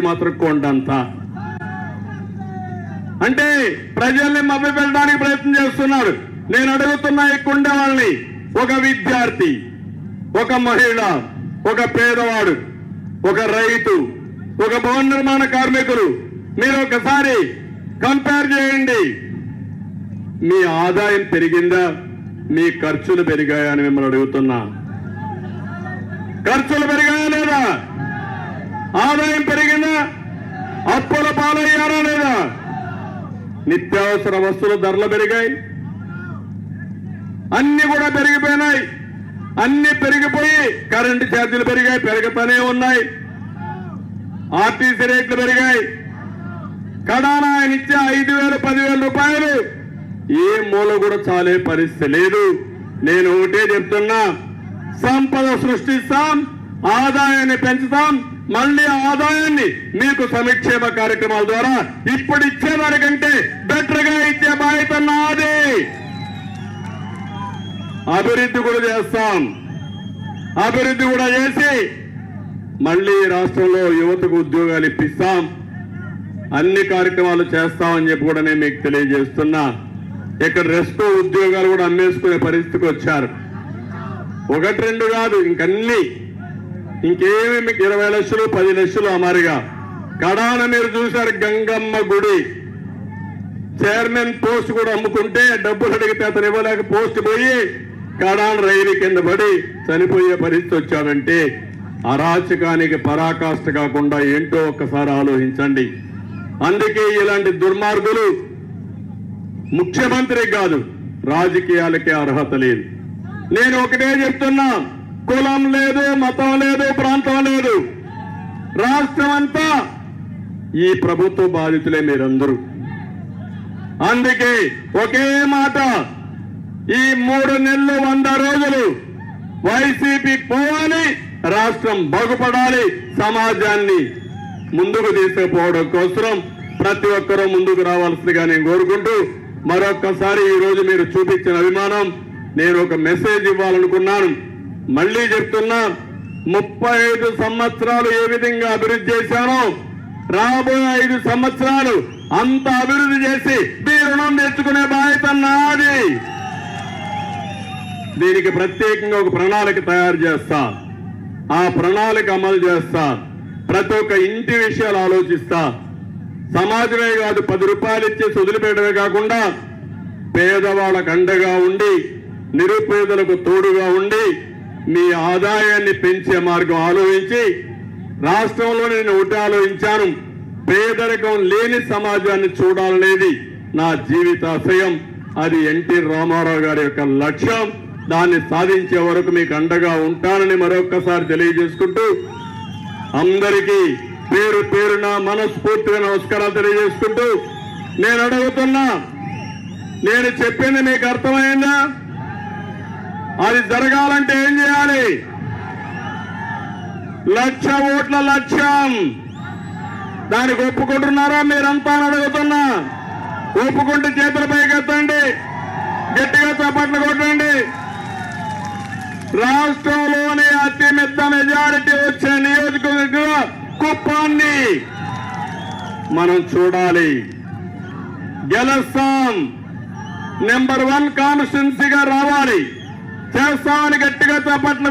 మాత్రం కొండంత. అంటే ప్రజల్ని మభ్యపెట్టడానికి ప్రయత్నం చేస్తున్నాడు. నేను అడుగుతున్నా ఇక్కడ వాళ్ళని ఒక విద్యార్థి ఒక మహిళ ఒక పేదవాడు ఒక రైతు ఒక భవన నిర్మాణ కార్మికులు మీరు ఒకసారి కంపేర్ చేయండి. మీ ఆదాయం పెరిగిందా? మీ ఖర్చులు పెరిగాయా అని మిమ్మల్ని అడుగుతున్నా. ఖర్చులు పెరిగాయా లేదా? ఆదాయం పెరిగి పాలయ్యారా లేదా? నిత్యావసర వస్తువుల ధరలు పెరిగాయి. అన్ని కూడా పెరిగిపోయినాయి. అన్ని పెరిగిపోయి కరెంటు ఛార్జీలు పెరిగాయి పెరుగుతూనే ఉన్నాయి. ఆర్టీసీ రేట్లు పెరిగాయి. కడానా ఆయన ఇచ్చే ఐదు వేలు పదివేల రూపాయలు. ఏ మూల కూడా చాలే పరిస్థితి లేదు. నేను ఒకటే చెప్తున్నా సంపద సృష్టిస్తాం ఆదాయాన్ని పెంచుతాం మళ్ళీ ఆదాయాన్ని మీకు సంక్షేమ కార్యక్రమాల ద్వారా ఇప్పుడు ఇచ్చేదానికంటే బెటర్గా ఇచ్చే బాధ్యత నాది. అభివృద్ధి కూడా చేస్తాం. అభివృద్ధి కూడా చేసి మళ్ళీ రాష్ట్రంలో యువతకు ఉద్యోగాలు ఇప్పిస్తాం. అన్ని కార్యక్రమాలు చేస్తామని చెప్పి కూడా నేను మీకు తెలియజేస్తున్నా. ఇక్కడ రెస్టో ఉద్యోగాలు కూడా అమ్మేసుకునే పరిస్థితికి వచ్చారు. ఒకటి రెండు కాదు ఇంకన్నీ ఇంకేమి మీకు ఇరవై లక్షలు పది లక్షలు అమరిగా. కడాన మీరు చూశారు గంగమ్మ గుడి. చైర్మన్ పోస్ట్ కూడా అమ్ముకుంటే డబ్బులు అడిగితే అతను ఇవ్వలేక పోస్ట్ పోయి కడాన్ రైలు కింద పడి చనిపోయే పరిస్థితి వచ్చాడంటే అరాచకానికి పరాకాష్ట కాకుండా ఏంటో ఒక్కసారి ఆలోచించండి. అందుకే ఇలాంటి దుర్మార్గులు ముఖ్యమంత్రి కాదు రాజకీయాలకే అర్హత లేదు. నేను ఒకటే చెప్తున్నా కులం లేదు మతం లేదు ప్రాంతం లేదు. రాష్ట్రం అంతా ఈ ప్రభుత్వ బాధితులే మీరందరూ. అందుకే ఒకే మాట ఈ మూడు నెలలు వంద రోజులు వైసీపీ పోవాలి రాష్ట్రం బాగుపడాలి సమాజాన్ని ముందుకు తీసుకుపోవడం కోసం ప్రతి ఒక్కరూ ముందుకు రావాల్సిందిగా నేను కోరుకుంటూ మరొక్కసారి ఈ రోజు మీరు చూపించిన అభిమానం నేను ఒక మెసేజ్ ఇవ్వాలనుకున్నాను. మళ్ళీ చెప్తున్నా ముప్పై ఐదు సంవత్సరాలు ఏ విధంగా అభివృద్ధి చేశానో రాబోయే ఐదు సంవత్సరాలు అంత అభివృద్ధి చేసి మీ రుణం తెచ్చుకునే బాధ్యత నాది. దీనికి ప్రత్యేకంగా ఒక ప్రణాళిక తయారు చేస్తా. ఆ ప్రణాళిక అమలు చేస్తా. ప్రతి ఒక్క ఇంటి విషయాలు ఆలోచిస్తా. సమాజమే కాదు పది రూపాయలు ఇచ్చి వదిలిపెట్టడమే కాకుండా పేదవాళ్ళకు అండగా ఉండి నిరుపేదలకు తోడుగా ఉండి మీ ఆదాయాన్ని పెంచే మార్గం ఆలోచించి రాష్ట్రంలో నేను ఒకటి ఆలోచించాను. పేదరికం లేని సమాజాన్ని చూడాలనేది నా జీవితాశయం. అది ఎన్టీ రామారావు గారి యొక్క లక్ష్యం. దాన్ని సాధించే వరకు మీకు అండగా ఉంటానని మరొక్కసారి తెలియజేసుకుంటూ అందరికీ పేరు పేరున మనస్ఫూర్తిగా నమస్కారాలు తెలియజేసుకుంటూ నేను అడుగుతున్నా నేను చెప్పింది మీకు అర్థమైందా? అది జరగాలంటే ఏం చేయాలి? లక్ష ఓట్ల లక్ష్యం. దానికి ఒప్పుకుంటున్నారా? మీరంతా అడుగుతున్నా. ఒప్పుకుంటే చేతులు పైకెత్తండి. గట్టిగా చప్పట్లు కొట్టండి. రాష్ట్రంలోని అతిపెద్ద మెజారిటీ వచ్చే నియోజకవర్గ కుప్పాన్ని మనం చూడాలి. గెలుస్తాం. నెంబర్ వన్ కాన్స్టిట్యున్సీగా రావాలి. చేస్తామని గట్టిగా చప్పట్లు